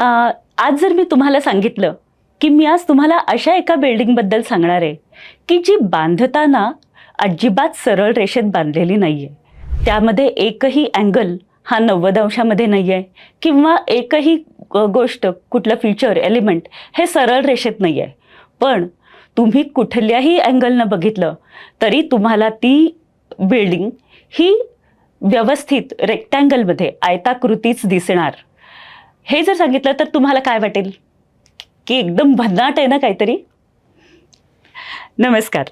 आज जर मी तुम्हाला सांगितलं की मी आज तुम्हाला अशा एका बिल्डिंगबद्दल सांगणार आहे की जी बांधताना अजिबात सरळ रेषेत बांधलेली नाही आहे त्यामध्ये एकही अँगल हा नव्वद अंशामध्ये नाही आहे किंवा एकही गोष्ट कुठलं फीचर एलिमेंट हे सरळ रेषेत नाही आहे पण तुम्ही कुठल्याही अँगलनं बघितलं तरी तुम्हाला ती बिल्डिंग ही व्यवस्थित रेक्टँगलमध्ये आयताकृतीच दिसणार. हे जर सांगितलं तर तुम्हाला काय वाटेल? की एकदम भन्नाट आहे ना काहीतरी? नमस्कार.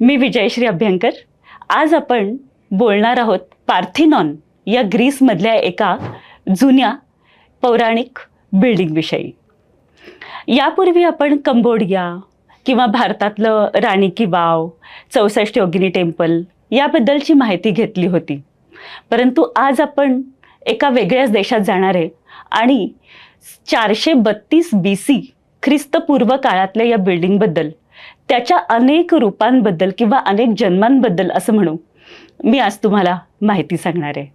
मी विजयश्री अभ्यंकर. आज आपण बोलणार आहोत पार्थिनॉन या ग्रीसमधल्या एका जुन्या पौराणिक बिल्डिंगविषयी. यापूर्वी आपण कंबोडिया किंवा भारतातलं राणी की वाव चौसष्ट योगिनी टेम्पल याबद्दलची माहिती घेतली होती. परंतु आज आपण एका वेगळ्याच देशात जाणार आहे. आणि चारशे बत्तीस बी सी ख्रिस्तपूर्व काळातल्या या बिल्डिंगबद्दल त्याच्या अनेक रूपांबद्दल किंवा अनेक जन्मांबद्दल असं म्हणू मी आज तुम्हाला माहिती सांगणार आहे.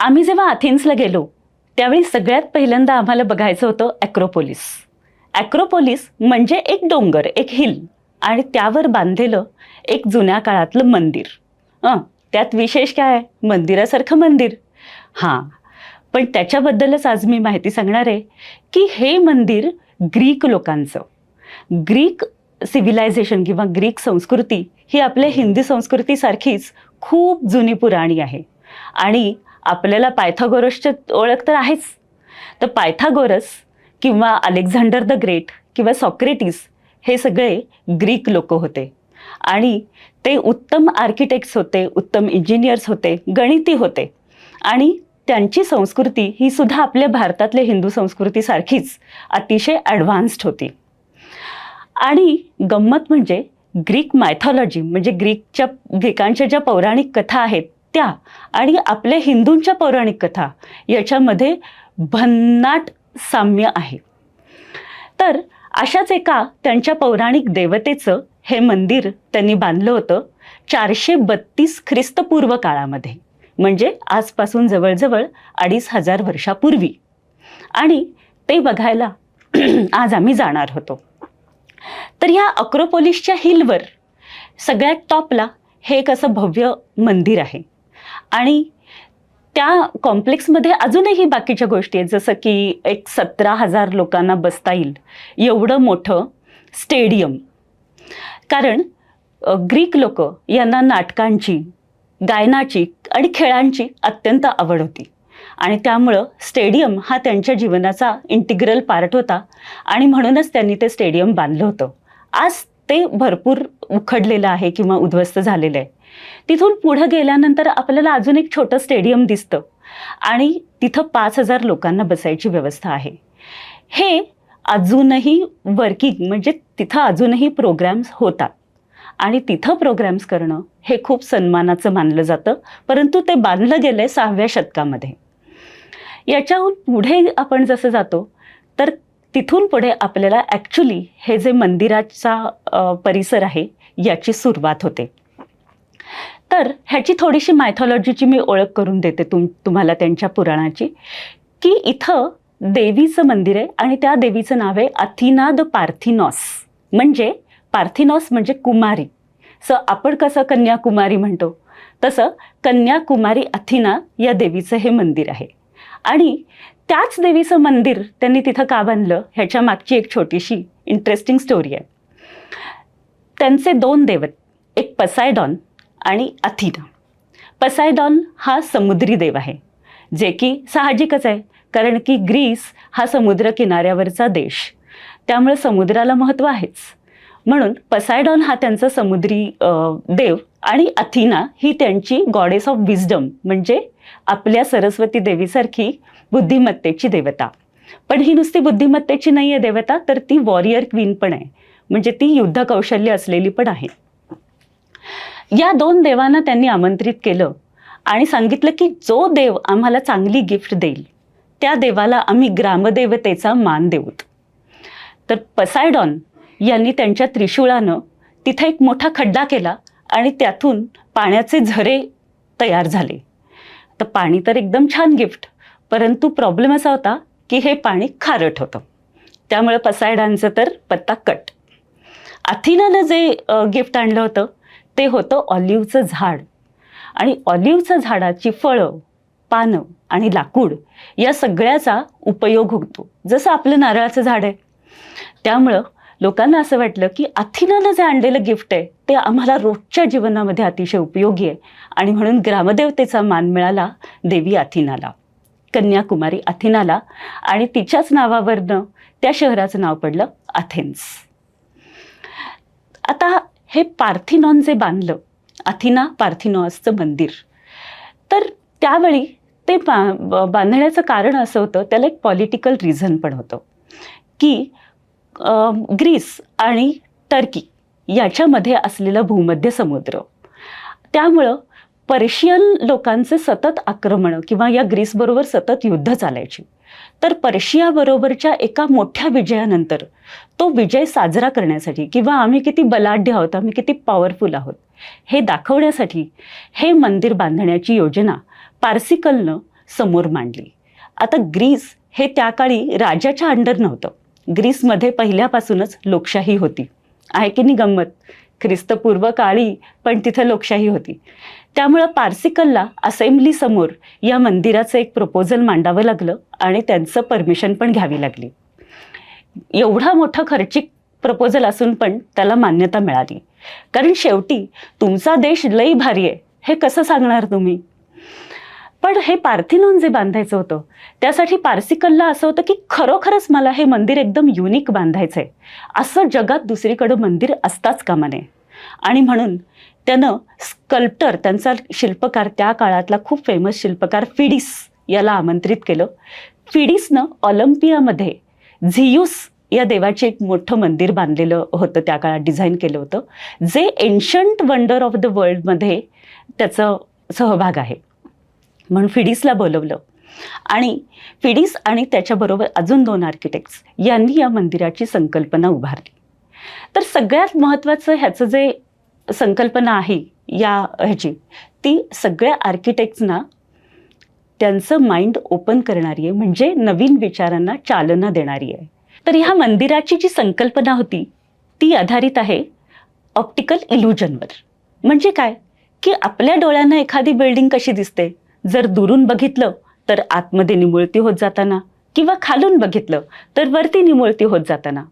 आम्ही जेव्हा अथेन्सला गेलो त्यावेळी सगळ्यात पहिल्यांदा आम्हाला बघायचं होतं ॲक्रोपोलिस ॲक्रोपोलिस म्हणजे एक डोंगर एक हिल आणि त्यावर बांधलेलं एक जुन्या काळातलं मंदिर. हं त्यात विशेष काय आहे? मंदिरासारखं मंदिर. हां पण त्याच्याबद्दलच आज मी माहिती सांगणार आहे की हे मंदिर ग्रीक लोकांचं. ग्रीक सिव्हिलायझेशन किंवा ग्रीक संस्कृती ही आपल्या हिंदी संस्कृतीसारखीच खूप जुनी पुराणी आहे. आणि आपल्याला पायथागोरसची ओळख तर आहेच. तर पायथागोरस किंवा अलेक्झांडर द ग्रेट किंवा सॉक्रेटिस हे सगळे ग्रीक लोक होते. आणि ते उत्तम आर्किटेक्ट्स होते उत्तम इंजिनियर्स होते गणिती होते. आणि त्यांची संस्कृती ही सुद्धा आपल्या भारतातल्या हिंदू संस्कृतीसारखीच अतिशय ॲडव्हान्स्ड होती. आणि गंमत म्हणजे ग्रीक मायथॉलॉजी म्हणजे ग्रीकच्या ग्रीकांच्या ज्या पौराणिक कथा आहेत त्या आणि आपल्या हिंदूंच्या पौराणिक कथा याच्यामध्ये भन्नाट साम्य आहे. तर अशाच एका त्यांच्या पौराणिक देवतेचं हे मंदिर त्यांनी बांधलं होतं चारशे बत्तीस ख्रिस्तपूर्व काळामध्ये. म्हणजे आजपासून जवळजवळ अडीच हजार वर्षापूर्वी. आणि ते बघायला आज आम्ही जाणार होतो. तर ह्या अक्रोपोलिसच्या हिलवर सगळ्यात टॉपला हे एक असं भव्य मंदिर आहे. आणि त्या कॉम्प्लेक्समध्ये अजूनही बाकीच्या गोष्टी आहेत जसं की एक सतरा हजार लोकांना बसता येईल एवढं मोठं स्टेडियम. कारण ग्रीक लोक यांना नाटकांची गायनाची आणि खेळांची अत्यंत आवड होती. आणि त्यामुळं स्टेडियम हा त्यांच्या जीवनाचा इंटिग्रल पार्ट होता आणि म्हणूनच त्यांनी ते स्टेडियम बांधलं होतं. आज ते भरपूर उखडलेलं आहे किंवा उद्ध्वस्त झालेलं आहे. तिथून पुढं गेल्यानंतर आपल्याला अजून एक छोटं स्टेडियम दिसतं आणि तिथं पाच हजार लोकांना बसायची व्यवस्था आहे. हे अजूनही वर्किंग म्हणजे तिथं अजूनही प्रोग्रॅम्स होतात. आणि तिथं प्रोग्रॅम्स करणं हे खूप सन्मानाचं मानलं जातं. परंतु ते बांधलं गेलं आहे सहाव्या शतकामध्ये. याच्याहून पुढे आपण जसं जातो तर तिथून पुढे आपल्याला ॲक्च्युली हे जे मंदिराचा परिसर आहे याची सुरुवात होते. तर ह्याची थोडीशी मायथॉलॉजीची मी ओळख करून देते तुम तुम्हाला त्यांच्या पुराणाची. की इथं देवीचं मंदिर आहे आणि त्या देवीचं नाव आहे अथिना द पार्थिनॉस. म्हणजे पार्थिनॉस म्हणजे कुमारी. स आपण कसं कन्याकुमारी म्हणतो? तसं कन्याकुमारी अथिना या देवीचं हे मंदिर आहे. आणि त्याच देवीचं मंदिर त्यांनी तिथं का बांधलं? ह्याच्या मागची एक छोटीशी इंटरेस्टिंग स्टोरी आहे. त्यांचे दोन देवत एक पसायडॉन आणि अथिना. पसायडॉन हा समुद्री देव आहे जे की साहजिकच आहे कारण की ग्रीस हा समुद्र किनाऱ्यावरचा देश. त्यामुळे समुद्राला महत्त्व आहेच. म्हणून पसायडॉन हा त्यांचा समुद्री देव आणि अथिना ही त्यांची गॉडेस ऑफ विजडम म्हणजे आपल्या सरस्वती देवीसारखी बुद्धिमत्तेची देवता. पण ही नुसती बुद्धिमत्तेची नाही आहे देवता तर ती वॉरियर क्वीन पण आहे. म्हणजे ती युद्ध कौशल्य असलेली पण आहे. या दोन देवांना त्यांनी आमंत्रित केलं आणि सांगितलं की जो देव आम्हाला चांगली गिफ्ट देईल त्या देवाला आम्ही ग्रामदेवतेचा मान देऊत तर पसायडॉन यांनी त्यांच्या त्रिशूळानं तिथे एक मोठा खड्डा केला आणि त्यातून पाण्याचे झरे तयार झाले. तर पाणी तर एकदम छान गिफ्ट परंतु प्रॉब्लेम असा होता की हे पाणी खारट होतं. त्यामुळे पसायडांचं तर पत्ता कट. अथिनानं जे गिफ्ट आणलं होतं ते होतं ऑलिव्हचं झाड. आणि ऑलिव्हचं झाडाची फळं पानं आणि लाकूड या सगळ्याचा उपयोग होतो. जसं आपलं नारळाचं झाड आहे. त्यामुळं लोकांना असं वाटलं की अथिनानं जे आणलेलं गिफ्ट आहे ते आम्हाला रोजच्या जीवनामध्ये अतिशय उपयोगी आहे. आणि म्हणून ग्रामदेवतेचा मान मिळाला देवी अथिनाला कन्याकुमारी अथिनाला आणि तिच्याच नावावरनं त्या शहराचं नाव पडलं अथेन्स. आता हे पार्थिनॉन जे बांधलं अथिना पार्थिनॉसचं मंदिर तर त्यावेळी ते बांधण्याचं कारण असं होतं त्याला एक पॉलिटिकल रिझन पण होतं की ग्रीस आणि टर्की याच्यामध्ये असलेला भूमध्य समुद्र. त्यामुळं पर्शियन लोकांचे सतत आक्रमणं किंवा या ग्रीसबरोबर सतत युद्ध चालायची. तर पर्शियाबरोबरच्या एका मोठ्या विजयानंतर तो विजय साजरा करण्यासाठी किंवा आम्ही किती बलाढ्य आहोत आम्ही किती पॉवरफुल आहोत हे दाखवण्यासाठी हे मंदिर बांधण्याची योजना पार्सिकलनं समोर मांडली. आता ग्रीस हे त्या काळी राजाच्या अंडर नव्हतं. ग्रीसमध्ये पहिल्यापासूनच लोकशाही होती. आहे की नाही गंमत? ख्रिस्तपूर्व काळी पण तिथं लोकशाही होती. त्यामुळं पार्सिकलला असेंब्लीसमोर या मंदिराचं एक प्रपोजल मांडावं लागलं आणि त्यांचं परमिशन पण घ्यावी लागली. एवढा मोठा खर्चिक प्रपोजल असून पण त्याला मान्यता मिळाली. कारण शेवटी तुमचा देश लई भारी आहे. हे कसं सांगणार तुम्ही? पण हे पार्थिनॉन जे बांधायचं होतं त्यासाठी पार्सिकलला असं होतं की खरोखरच मला हे मंदिर एकदम युनिक बांधायचं आहे असं जगात दुसरीकडं मंदिर असताच कामा नये आणि म्हणून त्यानं स्कल्प्टर त्यांचा शिल्पकार त्या काळातला खूप फेमस शिल्पकार फिडिस याला आमंत्रित केलं. फिडिसनं ऑलिम्पियामध्ये झियूस या देवाचे एक मोठं मंदिर बांधलेलं होतं त्या काळात डिझाईन केलं होतं जे एन्शंट वंडर ऑफ द वर्ल्डमध्ये त्याचं सहभाग आहे. म्हणून फिडिसला बोलवलं. आणि फिडिस आणि त्याच्याबरोबर अजून दोन आर्किटेक्ट्स यांनी या मंदिराची संकल्पना उभारली. तर सगळ्यात महत्त्वाचं ह्याचं जे संकल्पना आहे या ह्याची ती सगळ्या आर्किटेक्ट्सना त्यांचं माइंड ओपन करणारी आहे म्हणजे नवीन विचारांना चालना देणारी आहे. तर ह्या मंदिराची जी संकल्पना होती ती आधारित आहे ऑप्टिकल इल्युजनवर म्हणजे काय? की आपल्या डोळ्यांना एखादी बिल्डिंग कशी दिसते? जर दुरून बघितलं तर आतमध्ये निमुळती होत जाताना किंवा खालून बघितलं तर वरती निमुळती होत जाताना.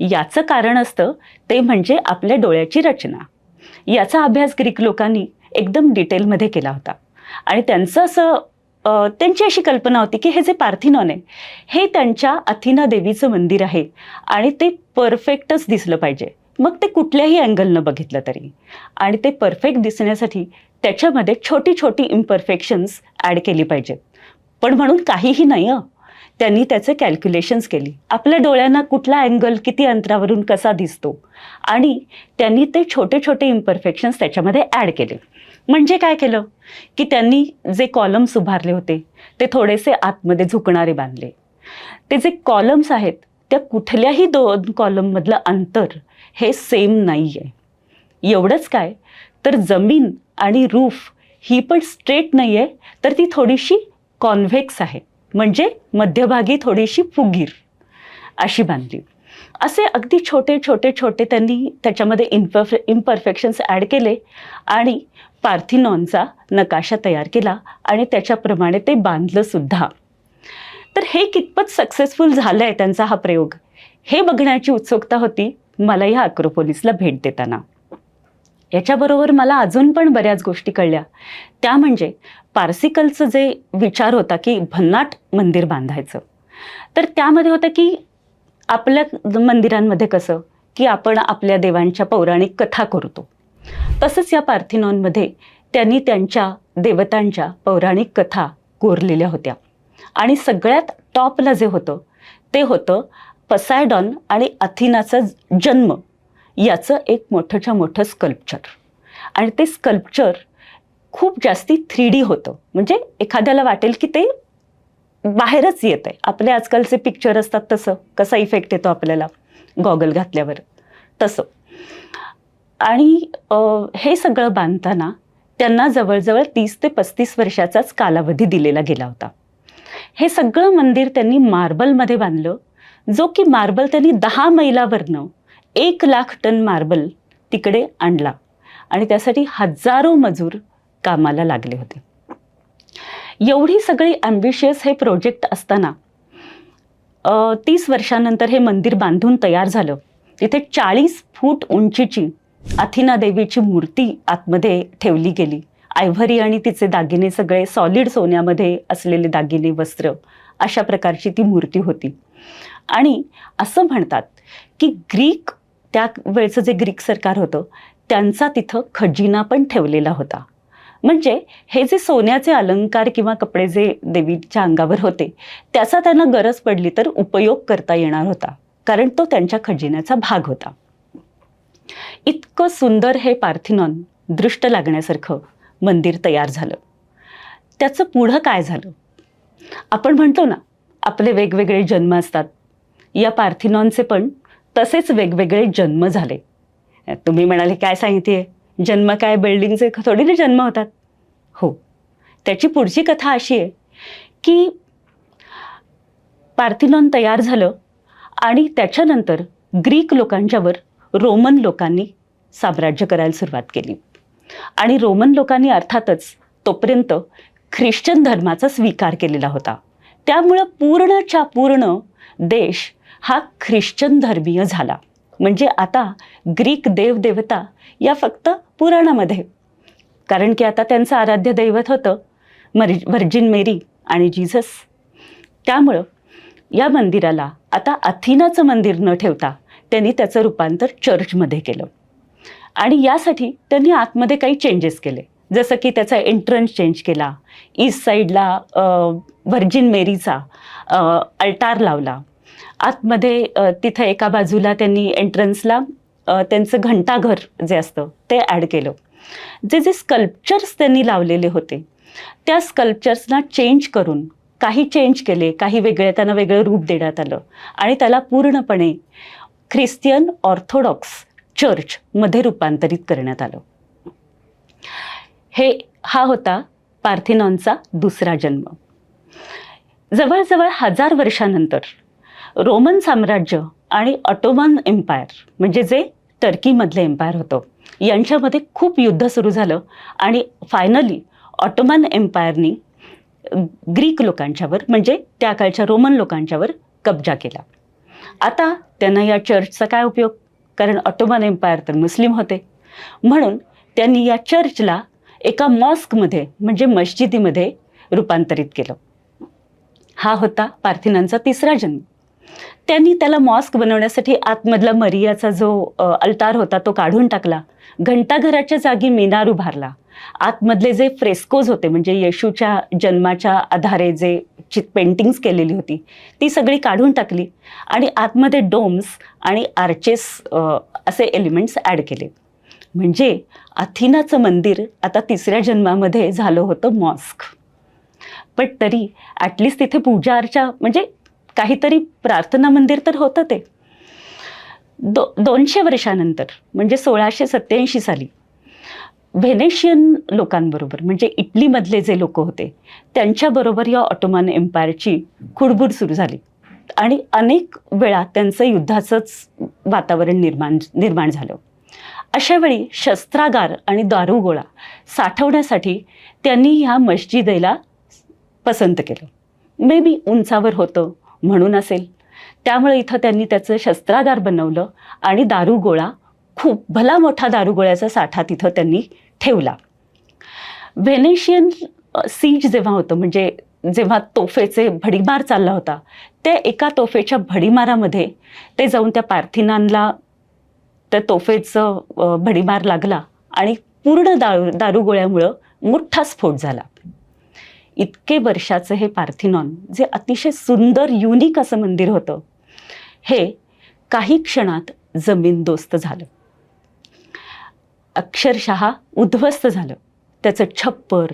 याचं कारण असतं ते म्हणजे आपल्या डोळ्याची रचना. याचा अभ्यास ग्रीक लोकांनी एकदम डिटेलमध्ये केला होता. आणि त्यांचं असं त्यांची अशी कल्पना होती की हे जे पार्थिनॉन आहे हे त्यांच्या अथिना देवीचं मंदिर आहे आणि ते परफेक्टच दिसलं पाहिजे. मग ते कुठल्याही अँगलनं बघितलं तरी. आणि ते परफेक्ट दिसण्यासाठी त्याच्यामध्ये छोटी छोटी इम्परफेक्शन्स ॲड केली पाहिजेत. पण म्हणून काहीही नाही त्यांनी त्याचे कॅल्क्युलेशन्स केली. आपल्या डोळ्यांना कुठला अँगल किती अंतरावरून कसा दिसतो? आणि त्यांनी ते छोटे छोटे इम्परफेक्शन्स त्याच्यामध्ये ॲड केले. म्हणजे काय केलं? की त्यांनी जे कॉलम्स उभारले होते ते थोडेसे आतमध्ये झुकणारे बांधले. ते जे कॉलम्स आहेत त्या कुठल्याही दोन कॉलममधलं अंतर हे सेम नाही आहे एवढंच काय? तर जमीन आणि रूफ ही पण स्ट्रेट नाही आहे तर ती थोडीशी कॉन्व्हेक्स आहे. म्हणजे मध्यभागी थोडीशी फुगीर. अशी बांधली. असे अगदी छोटे छोटे छोटे त्यांनी त्याच्यामध्ये इम्परफे इम्परफेक्शन्स ॲड केले आणि पार्थिनॉनचा नकाशा तयार केला आणि त्याच्याप्रमाणे ते बांधलंसुद्धा तर हे कितपत सक्सेसफुल झालं आहे त्यांचा हा प्रयोग? हे बघण्याची उत्सुकता होती. मला या अक्रोपोलिसला भेट देताना. याच्याबरोबर मला अजून पण बऱ्याच गोष्टी कळल्या. त्या म्हणजे पार्सिकलचं जे विचार होता की भन्नाट मंदिर बांधायचं. तर त्यामध्ये होतं की आपल्या मंदिरांमध्ये कसं? की आपण आपल्या देवांच्या पौराणिक कथा करतो. तसंच या पार्थिनॉनमध्ये त्यांनी त्यांच्या देवतांच्या पौराणिक कथा कोरलेल्या होत्या. आणि सगळ्यात टॉपला जे होतं ते होतं पसायडॉन आणि अथिनाचा जन्म. याचं एक मोठंच्या मोठं स्कल्पचर. आणि ते स्कल्पचर खूप जास्ती थ्री डी होतं. म्हणजे एखाद्याला वाटेल की ते बाहेरच येत आहे आपले आजकालचे पिक्चर असतात तसं. कसा इफेक्ट येतो आपल्याला? गॉगल घातल्यावर. तसं. आणि हे सगळं बांधताना त्यांना जवळजवळ तीस ते पस्तीस वर्षाचाच कालावधी दिलेला गेला होता. हे सगळं मंदिर त्यांनी मार्बलमध्ये बांधलं. जो की मार्बल त्यांनी दहा मैलावरनं एक लाख टन मार्बल तिकडे आणला. आणि त्यासाठी हजारो मजूर कामाला लागले होते. एवढी सगळी ॲम्बिशियस हे प्रोजेक्ट असताना तीस वर्षानंतर हे मंदिर बांधून तयार झालं. तिथे चाळीस फूट उंचीची अथिना देवीची मूर्ती आतमध्ये ठेवली गेली. आयव्हरी आणि तिचे दागिने सगळे सॉलिड सोन्यामध्ये असलेले दागिने वस्त्र अशा प्रकारची ती मूर्ती होती. आणि असं म्हणतात की ग्रीक त्या वेळचं जे ग्रीक सरकार होतं त्यांचा तिथं खजिना पण ठेवलेला होता. म्हणजे हे जे सोन्याचे अलंकार किंवा कपडे जे देवीच्या अंगावर होते त्याचा त्यांना गरज पडली तर उपयोग करता येणार होता कारण तो त्यांच्या खजिन्याचा भाग होता. इतकं सुंदर हे पार्थिनॉन दृष्ट लागण्यासारखं मंदिर तयार झालं. त्याचं पुढं काय झालं? आपण म्हणतो ना आपले वेगवेगळे जन्म असतात. या पार्थिनॉनचे पण तसेच वेगवेगळे जन्म झाले. तुम्ही म्हणाले काय सांगितले जन्म काय? बिल्डिंगचे थोडी ना जन्म होतात. हो. त्याची पुढची कथा अशी आहे की पार्थिनॉन तयार झालं आणि त्याच्यानंतर ग्रीक लोकांच्यावर रोमन लोकांनी साम्राज्य करायला सुरुवात केली. आणि रोमन लोकांनी अर्थातच तोपर्यंत ख्रिश्चन धर्माचा स्वीकार केलेला होता. त्यामुळं पूर्णच्या पूर्ण देश हा ख्रिश्चन धर्मीय झाला. म्हणजे आता ग्रीक देवदेवता या फक्त पुराणामध्ये. कारण की आता त्यांचं आराध्य दैवत होतं मर व्हर्जिन मेरी आणि जीझस. त्यामुळं या मंदिराला आता अथिनाचं मंदिर न ठेवता त्यांनी त्याचं रूपांतर चर्चमध्ये केलं. आणि यासाठी त्यांनी आतमध्ये काही चेंजेस केले. जसं की त्याचा एंट्रन्स चेंज केला. ईस्ट साईडला व्हर्जिन मेरीचा अल्टार लावला. आतमध्ये तिथं एका बाजूला त्यांनी एंट्रन्सला त्यांचं घंटाघर जे असतं ते ॲड केलं. जे जे स्कल्पचर्स त्यांनी लावलेले होते त्या स्कल्पचर्सना चेंज करून काही चेंज केले काही वेगळे त्यांना वेगळं रूप देण्यात आलं. आणि त्याला पूर्णपणे ख्रिस्तियन ऑर्थोडॉक्स चर्चमध्ये रूपांतरित करण्यात आलं. हे हा होता पार्थिनॉनचा दुसरा जन्म. जवळजवळ हजार वर्षानंतर रोमन साम्राज्य आणि ऑटोमन एम्पायर म्हणजे जे टर्कीमधलं एम्पायर होतं यांच्यामध्ये खूप युद्ध सुरू झालं आणि फायनली ऑटोमन एम्पायरनी ग्रीक लोकांच्यावर म्हणजे त्या काळच्या रोमन लोकांच्यावर कब्जा केला. आता त्यांना या चर्चचा काय उपयोग? कारण ऑटोमन एम्पायर तर मुस्लिम होते. म्हणून त्यांनी या चर्चला एका मॉस्कमध्ये म्हणजे मस्जिदीमध्ये रूपांतरित केलं. हा होता पार्थिनांचा तिसरा जन्म. त्यांनी त्याला मॉस्क बनवण्यासाठी आतमधला मरियाचा जो अल्तार होता तो काढून टाकला. घंटाघराच्या जागी मिनार उभारला. आतमधले जे फ्रेस्कोज होते म्हणजे येशूच्या जन्माच्या आधारे जे चित पेंटिंग्स केलेली होती ती सगळी काढून टाकली आणि आतमध्ये डोम्स आणि आर्चेस असे एलिमेंट्स ॲड केले. म्हणजे अथिनाचं मंदिर आता तिसऱ्या जन्मामध्ये झालं होतं मॉस्क. पण तरी ॲटलिस्ट तिथे पूजा अर्चा म्हणजे काहीतरी प्रार्थना मंदिर तर होतं ते. दो दोनशे वर्षानंतर म्हणजे सोळाशे सत्याऐंशी साली व्हेनेशियन लोकांबरोबर म्हणजे इटलीमधले जे लोक होते त्यांच्याबरोबर या ऑटोमन एम्पायरची खुडबुड सुरू झाली. आणि अनेक वेळा त्यांचं युद्धाचंच वातावरण निर्माण निर्माण झालं. अशावेळी शस्त्रागार आणि दारुगोळा साठवण्यासाठी त्यांनी ह्या मस्जिदेला पसंत केलं. मे बी उंचावर होतं म्हणून असेल. त्यामुळे इथं त्यांनी त्याचं शस्त्रागार बनवलं आणि दारुगोळा खूप भला मोठा दारुगोळ्याचा साठा तिथं त्यांनी ठेवला. व्हेनेशियन सीज जेव्हा होतं म्हणजे जेव्हा तोफेचे भडीमार चालला होता ते एका तोफेच्या भडीमारामध्ये ते जाऊन त्या पार्थिनांना त्या तोफेचं भडीमार लागला आणि पूर्ण दारू दारुगोळ्यामुळं मोठा स्फोट झाला. इतके वर्षाचं हे पार्थिनॉन जे अतिशय सुंदर युनिक असं मंदिर होतं हे काही क्षणात जमीनदोस्त झालं. अक्षरशः उद्ध्वस्त झालं. त्याचं छप्पर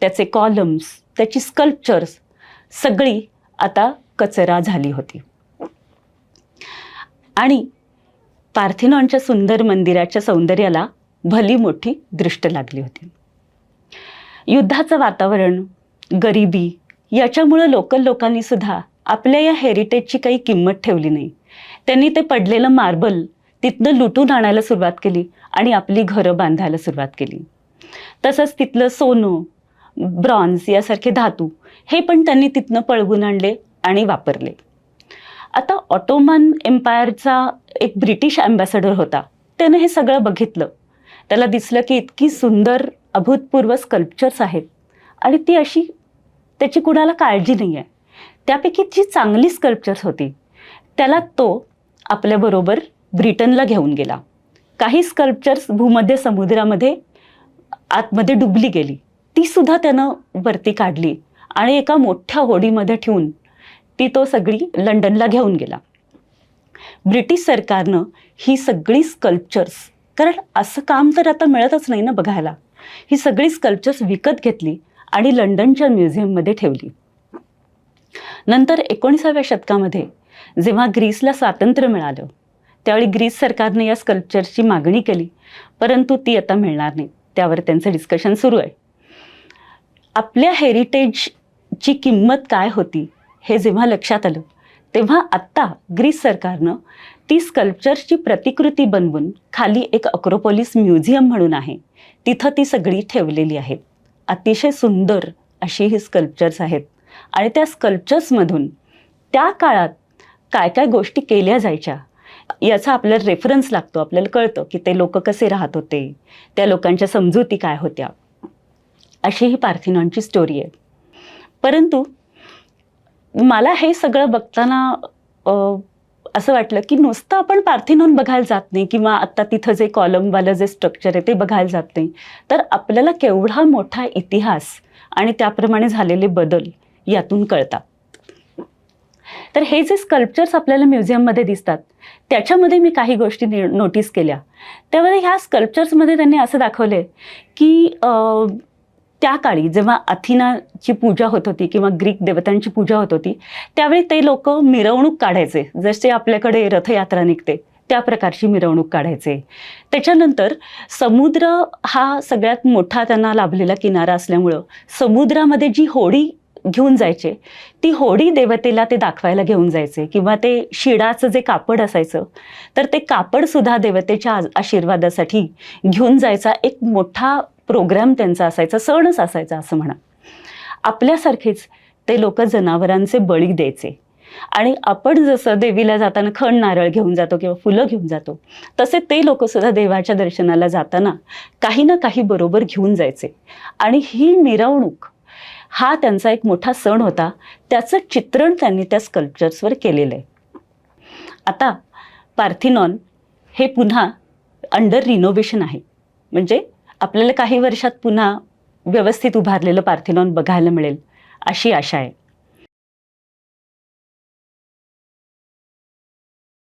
त्याचे कॉलम्स त्याची स्कल्पचर्स सगळी आता कचरा झाली होती. आणि पार्थिनॉनच्या सुंदर मंदिराच्या सौंदर्याला भली मोठी दृष्ट लागली होती. युद्धाचं वातावरण गरिबी याच्यामुळं लोकल लोकांनी सुद्धा आपल्या या हेरिटेजची काही किंमत ठेवली नाही. त्यांनी ते पडलेलं मार्बल तिथनं लुटून आणायला सुरुवात केली आणि आपली घरं बांधायला सुरुवात केली. तसंच तिथलं सोनं ब्रॉन्झ यासारखे धातू हे पण त्यांनी तिथनं पळवून आणले आणि वापरले. आता ऑटोमन एम्पायरचा एक ब्रिटिश अँबॅसेडर होता. त्यानं हे सगळं बघितलं. त्याला दिसलं की इतकी सुंदर अभूतपूर्व स्कल्पचर्स आहेत. आणि ती अशी त्याची कुणाला काळजी नाही आहे त्यापैकी जी चांगली स्कल्पचर्स होती त्याला तो आपल्याबरोबर ब्रिटनला घेऊन गेला. काही स्कल्पचर्स भूमध्य समुद्रामध्ये आतमध्ये डुबली गेली. ती सुद्धा त्यानं वरती काढली आणि एका मोठ्या होडीमध्ये ठेवून ती तो सगळी लंडनला घेऊन गेला. ब्रिटिश सरकारनं ही सगळी स्कल्पचर्स कारण असं काम तर आता मिळतच नाही ना बघायला. ही सगळी स्कल्पचर्स विकत घेतली आणि लंडनच्या म्युझियममध्ये ठेवली. नंतर एकोणीसाव्या शतकामध्ये जेव्हा ग्रीसला स्वातंत्र्य मिळालं त्यावेळी ग्रीस सरकारने या स्कल्पचरची मागणी केली परंतु ती आता मिळणार नाही. त्यावर त्यांचं डिस्कशन सुरू आहे. आपल्या हेरिटेजची किंमत काय होती हे जेव्हा लक्षात आलं तेव्हा आत्ता ग्रीस सरकारनं ती स्कल्पचर्सची प्रतिकृती बनवून खाली एक अक्रोपोलिस म्युझियम म्हणून आहे तिथं ती सगळी ठेवलेली आहेत. अतिशय सुंदर अशी ही स्कल्पचर्स आहेत. आणि त्या स्कल्पचर्समधून त्या काळात काय काय गोष्टी केल्या जायच्या याचा आपल्याला रेफरन्स लागतो. आपल्याला कळतं की ते लोक कसे राहत होते त्या लोकांच्या समजुती काय होत्या. अशी ही पार्थिनॉनची स्टोरी आहे. परंतु मला हे सगळं बघताना असं वाटलं की नुसतं आपण पार्थिनॉन बघायला जात नाही किंवा आत्ता तिथं जे कॉलमवालं जे स्ट्रक्चर आहे ते बघायला जात नाही. तर आपल्याला केवढा मोठा इतिहास आणि त्याप्रमाणे झालेले बदल यातून कळतात. तर हे जे स्कल्पचर्स आपल्याला म्युझियममध्ये दिसतात त्याच्यामध्ये मी काही गोष्टी नोटीस केल्या. त्यामध्ये ह्या स्कल्पचर्समध्ये त्यांनी असं दाखवलं की त्या काळी जेव्हा अथिनाची पूजा होत होती किंवा ग्रीक देवतांची पूजा होत होती त्यावेळी ते लोक मिरवणूक काढायचे. जसे आपल्याकडे रथयात्रा निघते त्या प्रकारची मिरवणूक काढायचे. त्याच्यानंतर समुद्र हा सगळ्यात मोठा त्यांना लाभलेला किनारा असल्यामुळं समुद्रामध्ये जी होडी घेऊन जायचे ती होडी देवतेला ते दाखवायला घेऊन जायचे किंवा ते शिडाचं जे कापड असायचं तर ते कापडसुद्धा देवतेच्या आशीर्वादासाठी घेऊन जायचा एक मोठा प्रोग्राम त्यांचा असायचा सणच असायचा असं म्हणा. आपल्यासारखेच ते लोक जनावरांचे बळी द्यायचे. आणि आपण जसं देवीला जाताना खण नारळ घेऊन जातो किंवा फुलं घेऊन जातो तसे ते लोक सुद्धा देवाच्या दर्शनाला जाताना काही ना काही बरोबर घेऊन जायचे. आणि ही मिरवणूक हा त्यांचा एक मोठा सण होता. त्याचं चित्रण त्यांनी त्या स्कल्पचर्सवर केलेलं आहे. आता पार्थिनॉन हे पुन्हा अंडर रिनोव्हेशन आहे. म्हणजे आपल्याला काही वर्षात पुन्हा व्यवस्थित उभारलेलं पार्थिनॉन बघायला मिळेल अशी आशा आहे.